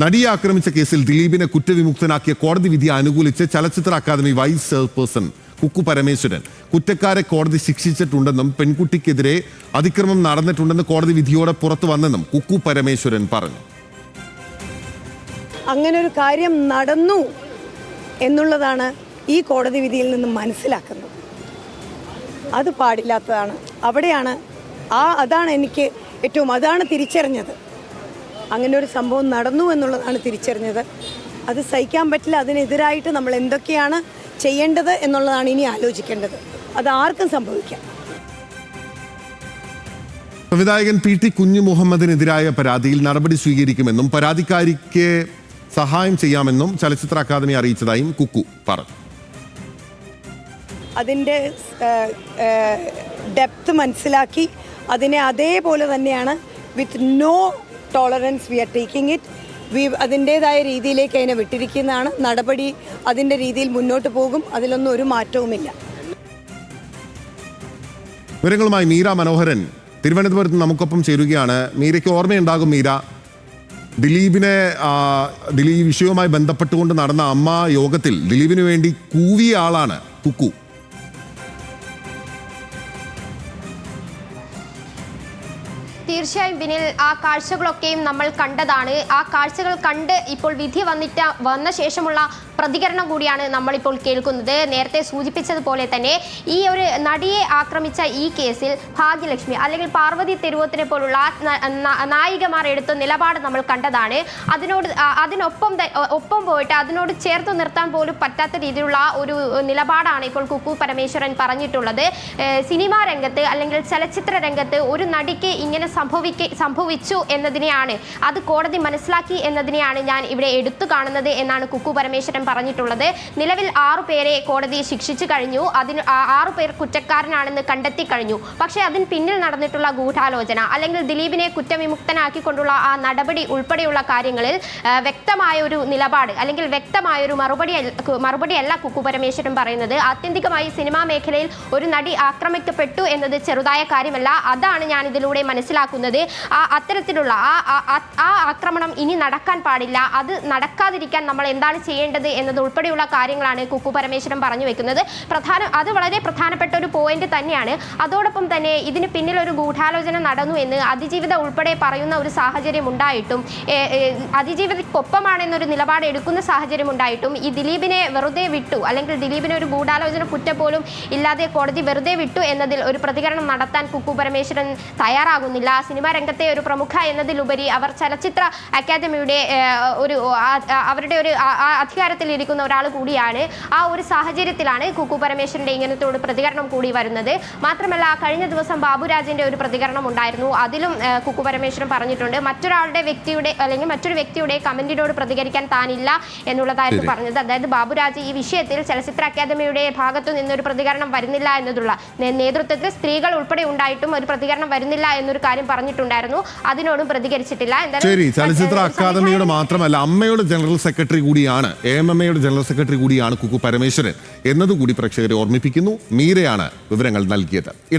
നടിയെ ആക്രമിച്ച കേസിൽ ദിലീപിനെ കുറ്റവിമുക്തനാക്കിയ കോടതി വിധി അനുകൂലിച്ച് ചലച്ചിത്ര academy vice chairperson Kukku Parameswaran കുറ്റക്കാരെ കോടതി ശിക്ഷിച്ചിട്ടുണ്ടെന്നും പെൺകുട്ടിക്കെതിരെ അതിക്രമം നടന്നിട്ടുണ്ടെന്ന് കോടതി വിധിയോടെ പുറത്തു വന്നെന്നും കുക്കു പരമേശ്വരൻ പറഞ്ഞു. അങ്ങനെ ഒരു കാര്യം നടന്നു എന്നുള്ളതാണ് ഈ കോടതി വിധിയിൽ നിന്ന് മനസ്സിലാക്കുന്നത്. അത് പാടില്ലാത്തതാണ്. അവിടെയാണ് ആ അതാണ് എനിക്ക് ഏറ്റവും അതാണ് തിരിച്ചറിഞ്ഞത്. അങ്ങനെ ഒരു സംഭവം നടന്നു എന്നുള്ളതാണ് തിരിച്ചറിഞ്ഞത്. അത് സഹിക്കാൻ പറ്റില്ല അതിനെതിരായിട്ട് നമ്മൾ എന്തൊക്കെയാണ് ചെയ്യേണ്ടത് എന്നുള്ളതാണ് ഇനി ആലോചിക്കേണ്ടത്. അത് ആർക്കും സംഭവിക്കാം. സംവിധായകൻ പി ടി കുഞ്ഞു മുഹമ്മദിനെതിരായ പരാതിയിൽ നടപടി സ്വീകരിക്കുമെന്നും പരാതിക്കാരിക്ക് സഹായം ചെയ്യാമെന്നും ചലച്ചിത്ര അക്കാദമി അറിയിച്ചതായും കുക്കു പറഞ്ഞു. അതിന്റെ ഡെപ്ത് മനസ്സിലാക്കി അതിനെ അതേപോലെ തന്നെയാണ് with no tolerance we are taking it we അതിന്റേതായ രീതിയിലേക്ക് അതിനെ വിട്ടിരിക്കുന്നതാണ്. നടപടി അതിന്റെ രീതിയിൽ മുന്നോട്ട് പോകും. അതിലൊന്നും ഒരു മാറ്റവുമില്ല. വിവരങ്ങളുമായി മീര മനോഹരൻ. തിരുവനന്തപുരത്ത് നമുക്കൊപ്പം ചേരുകയാണ്. മീരയ്ക്ക് ഓർമ്മയുണ്ടാകും മീര. ദിലീപിനെ ദിലീപ് വിഷയവുമായി ബന്ധപ്പെട്ടുകൊണ്ട് നടന്ന അമ്മ യോഗത്തിൽ ദിലീപിന് വേണ്ടി കൂവിയ ആളാണ് കുക്കു. തീർച്ചയായും ബിനിൽ ആ കാഴ്ചകളൊക്കെയും നമ്മൾ കണ്ടതാണ്. ആ കാഴ്ചകൾ കണ്ട് ഇപ്പോൾ വിധി വന്നിട്ട് വന്ന ശേഷമുള്ള പ്രതികരണം കൂടിയാണ് നമ്മളിപ്പോൾ കേൾക്കുന്നത്. നേരത്തെ സൂചിപ്പിച്ചതുപോലെ തന്നെ ഈ ഒരു നടിയെ ആക്രമിച്ച ഈ കേസിൽ ഭാഗ്യലക്ഷ്മി അല്ലെങ്കിൽ പാർവതി തെരുവത്തിനെ പോലുള്ള നായികമാർ എടുത്ത നിലപാട് നമ്മൾ കണ്ടതാണ്. അതിനോട് അതിനൊപ്പം ഒപ്പം പോയിട്ട് അതിനോട് ചേർത്ത് നിർത്താൻ പോലും പറ്റാത്ത രീതിയിലുള്ള ഒരു നിലപാടാണ് ഇപ്പോൾ കുക്കു പരമേശ്വരൻ പറഞ്ഞിട്ടുള്ളത്. സിനിമാ രംഗത്ത് അല്ലെങ്കിൽ ചലച്ചിത്ര രംഗത്ത് ഒരു നടിക്ക് ഇങ്ങനെ സംഭവിക്ക സംഭവിച്ചു എന്നതിനെയാണ് അത് കോടതി മനസ്സിലാക്കി എന്നതിനെയാണ് ഞാൻ ഇവിടെ എടുത്തു കാണുന്നത് എന്നാണ് കുക്കു പരമേശ്വരൻ പറഞ്ഞിട്ടുള്ളത്. നിലവിൽ ആറു പേരെ കോടതി ശിക്ഷിച്ചു കഴിഞ്ഞു. അതിന് ആറു പേർ കുറ്റക്കാരനാണെന്ന് കണ്ടെത്തി കഴിഞ്ഞു. പക്ഷേ അതിന് പിന്നിൽ നടന്നിട്ടുള്ള ഗൂഢാലോചന അല്ലെങ്കിൽ ദിലീപിനെ കുറ്റവിമുക്തനാക്കിക്കൊണ്ടുള്ള ആ നടപടി ഉൾപ്പെടെയുള്ള കാര്യങ്ങളിൽ വ്യക്തമായ ഒരു നിലപാട് അല്ലെങ്കിൽ വ്യക്തമായ ഒരു മറുപടി മറുപടിയല്ല കുക്കു പരമേശ്വരൻ പറയുന്നത്. ആത്യന്തികമായി സിനിമാ മേഖലയിൽ ഒരു നടി ആക്രമിക്കപ്പെട്ടു എന്നത് ചെറുതായ കാര്യമല്ല. അതാണ് ഞാൻ ഇതിലൂടെ മനസ്സിലാക്കുന്നത്. ആ അത്തരത്തിലുള്ള ആ ആക്രമണം ഇനി നടക്കാൻ പാടില്ല. അത് നടക്കാതിരിക്കാൻ നമ്മൾ എന്താണ് ചെയ്യേണ്ടത് എന്നത് ഉൾപ്പെടെയുള്ള കാര്യങ്ങളാണ് കുക്കു പരമേശ്വരൻ പറഞ്ഞു വെക്കുന്നത്. പ്രധാന അത് വളരെ പ്രധാനപ്പെട്ട ഒരു പോയിന്റ് തന്നെയാണ്. അതോടൊപ്പം തന്നെ ഇതിന് പിന്നിൽ ഒരു ഗൂഢാലോചന നടന്നു എന്ന് അതിജീവിത ഉൾപ്പെടെ പറയുന്ന ഒരു സാഹചര്യം ഉണ്ടായിട്ടും അതിജീവിതക്കൊപ്പമാണെന്നൊരു നിലപാട് എടുക്കുന്ന സാഹചര്യം ഉണ്ടായിട്ടും ഈ ദിലീപിനെ വെറുതെ വിട്ടു അല്ലെങ്കിൽ ദിലീപിനെ ഒരു ഗൂഢാലോചന കുറ്റ പോലും ഇല്ലാതെ കോടതി വെറുതെ വിട്ടു എന്നതിൽ ഒരു പ്രതികരണം നടത്താൻ കുക്കു പരമേശ്വരൻ തയ്യാറാകുന്നില്ല. സിനിമാ രംഗത്തെ ഒരു പ്രമുഖ എന്നതിലുപരി അവർ ചലച്ചിത്ര അക്കാദമിയുടെ ഒരു അവരുടെ ഒരു ആ- ഇരിക്കുന്ന ഒരാൾ കൂടിയാണ് ആ ഒരു സാഹചര്യത്തിലാണ് കുക്കു പരമേശ്വരന്റെ ഇങ്ങനത്തെ ഒരു പ്രതികരണം കൂടി വരുന്നത്. മാത്രമല്ല കഴിഞ്ഞ ദിവസം ബാബുരാജിന്റെ ഒരു പ്രതികരണം ഉണ്ടായിരുന്നു. അതിലും കുക്കു പരമേശ്വരൻ പറഞ്ഞിട്ടുണ്ട് മറ്റൊരാളുടെ വ്യക്തിയുടെ അല്ലെങ്കിൽ മറ്റൊരു വ്യക്തിയുടെ കമന്റിനോട് പ്രതികരിക്കാൻ താനില്ല എന്നുള്ളതായിരുന്നു. പറഞ്ഞത്. അതായത് ബാബുരാജ് ഈ വിഷയത്തിൽ ചലച്ചിത്ര അക്കാദമിയുടെ ഭാഗത്തു നിന്നൊരു പ്രതികരണം വരുന്നില്ല എന്നതുള്ള നേതൃത്വത്തിൽ സ്ത്രീകൾ ഉൾപ്പെടെ ഉണ്ടായിട്ടും ഒരു പ്രതികരണം വരുന്നില്ല എന്നൊരു കാര്യം പറഞ്ഞിട്ടുണ്ടായിരുന്നു. അതിനോടും പ്രതികരിച്ചിട്ടില്ല. എന്തായാലും ചലച്ചിത്ര അക്കാദമിയുടെ മാത്രമല്ല അമ്മയുടെ ജനറൽ സെക്രട്ടറി കൂടിയാണ്. A. M M general secretary കൂടിയാണ് കുക്കു പരമേശ്വരൻ. എന്നതുകൂടി പ്രേക്ഷകരെ ഓർമ്മിപ്പിക്കുന്നു. മീരയാണ് വിവരങ്ങൾ നൽകിയത്.